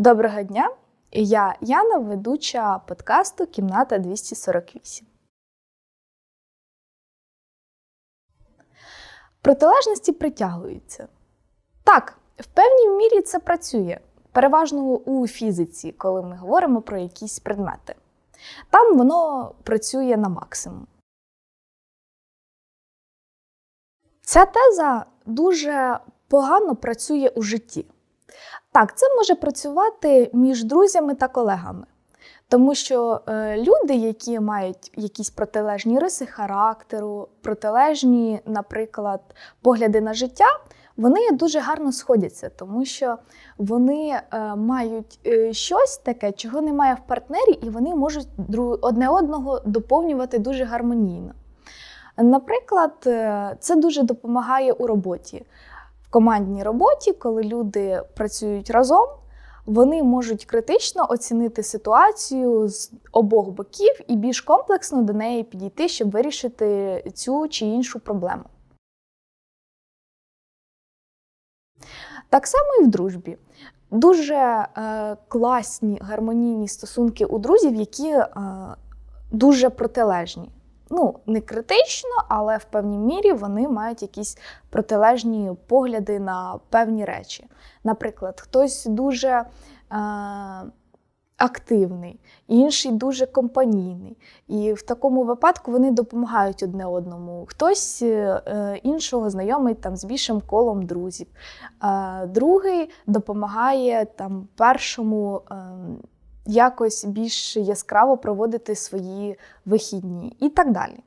Доброго дня! Я Яна, ведуча подкасту Кімната 248. Протилежності притягуються. Так, в певній мірі це працює. Переважно у фізиці, коли ми говоримо про якісь предмети. Там воно працює на максимум. Ця теза дуже погано працює у житті. Так, це може працювати між друзями та колегами. Тому що е, люди, які мають якісь протилежні риси характеру, протилежні, наприклад, погляди на життя, вони дуже гарно сходяться, тому що вони е, мають е, щось таке, чого немає в партнері, і вони можуть одне одного доповнювати дуже гармонійно. Наприклад, е, це дуже допомагає у роботі. Командній роботі, коли люди працюють разом, вони можуть критично оцінити ситуацію з обох боків і більш комплексно до неї підійти, щоб вирішити цю чи іншу проблему. Так само і в дружбі. Дуже е, класні гармонійні стосунки у друзів, які е, дуже протилежні. Ну, не критично, але в певній мірі вони мають якісь протилежні погляди на певні речі. Наприклад, хтось дуже е, активний, інший дуже компанійний. І в такому випадку вони допомагають одне одному. Хтось е, іншого знайомий там з більшим колом друзів, е, другий допомагає там першому. Е, Якось більш яскраво проводити свої вихідні і так далі.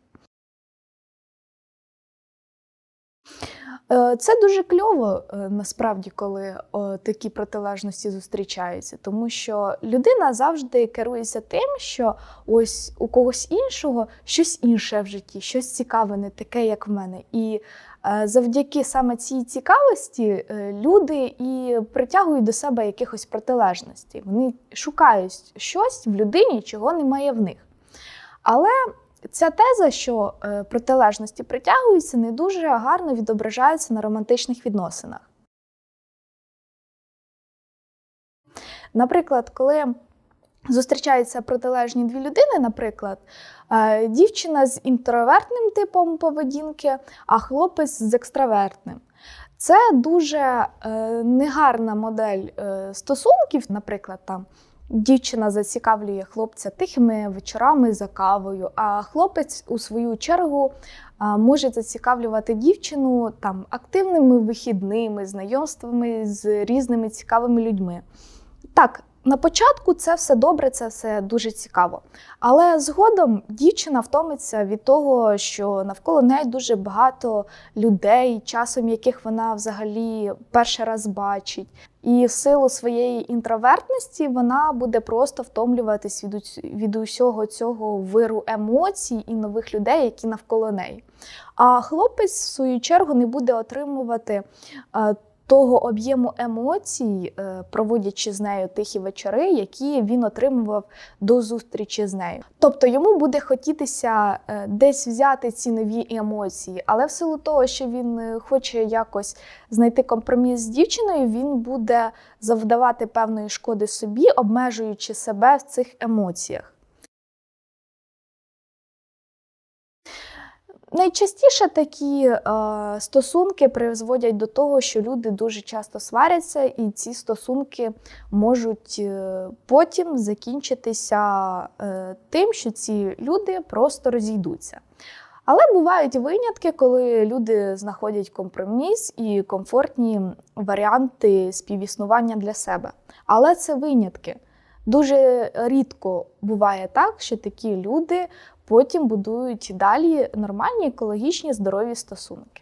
Це дуже кльово е, насправді, коли такі протилежності зустрічаються, тому що людина завжди керується тим, що ось у когось іншого щось інше в житті, щось цікаве, не таке, як в мене. І е, завдяки саме цій цікавості е, люди і притягують до себе якихось протилежностей. Вони шукають щось в людині, чого немає в них. Але Ця теза, що е, протилежності притягуються, не дуже гарно відображається на романтичних відносинах. Наприклад, коли зустрічаються протилежні дві людини, наприклад, е, дівчина з інтровертним типом поведінки, а хлопець з екстравертним. Це дуже е, негарна модель стосунків, наприклад, там. Дівчина зацікавлює хлопця тихими вечорами за кавою, а хлопець, у свою чергу, може зацікавлювати дівчину там активними вихідними, знайомствами з різними цікавими людьми. Так, на початку це все добре, це все дуже цікаво. Але згодом дівчина втомиться від того, що навколо неї дуже багато людей, часом яких вона взагалі перший раз бачить. І в силу своєї інтровертності вона буде просто втомлюватись від, від усього цього виру емоцій і нових людей, які навколо неї. А хлопець, в свою чергу, не буде отримувати того об'єму емоцій, е, проводячи з нею тихі вечори, які він отримував до зустрічі з нею. Тобто йому буде хотітися е, десь взяти ці нові емоції, але в силу того, що він е, хоче якось знайти компроміс з дівчиною, він буде завдавати певної шкоди собі, обмежуючи себе в цих емоціях. Найчастіше такі е, стосунки призводять до того, що люди дуже часто сваряться, і ці стосунки можуть е, потім закінчитися е, тим, що ці люди просто розійдуться. Але бувають винятки, коли люди знаходять компроміс і комфортні варіанти співіснування для себе. Але це винятки. Дуже рідко буває так, що такі люди потім будують далі нормальні екологічні здорові стосунки.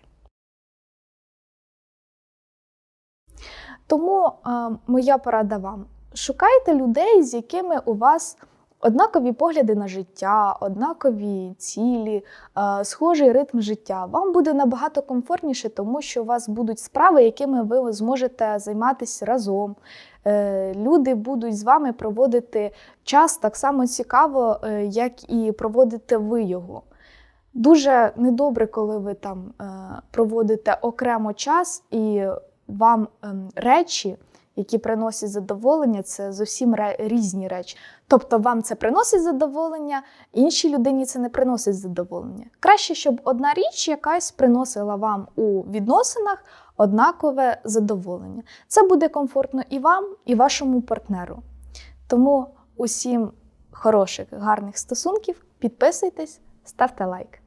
Тому е, моя порада вам: шукайте людей, з якими у вас однакові погляди на життя, однакові цілі, е, схожий ритм життя. Вам буде набагато комфортніше, тому що у вас будуть справи, якими ви зможете займатися разом. Е, люди будуть з вами проводити час так само цікаво, е, як і проводите ви його. Дуже недобре, коли ви там проводите окремо час і вам ем, речі які приносять задоволення, це зовсім різні речі. Тобто вам це приносить задоволення, іншій людині це не приносить задоволення. Краще, щоб одна річ якась приносила вам у відносинах однакове задоволення. Це буде комфортно і вам, і вашому партнеру. Тому усім хороших, гарних стосунків, підписуйтесь, ставте лайк.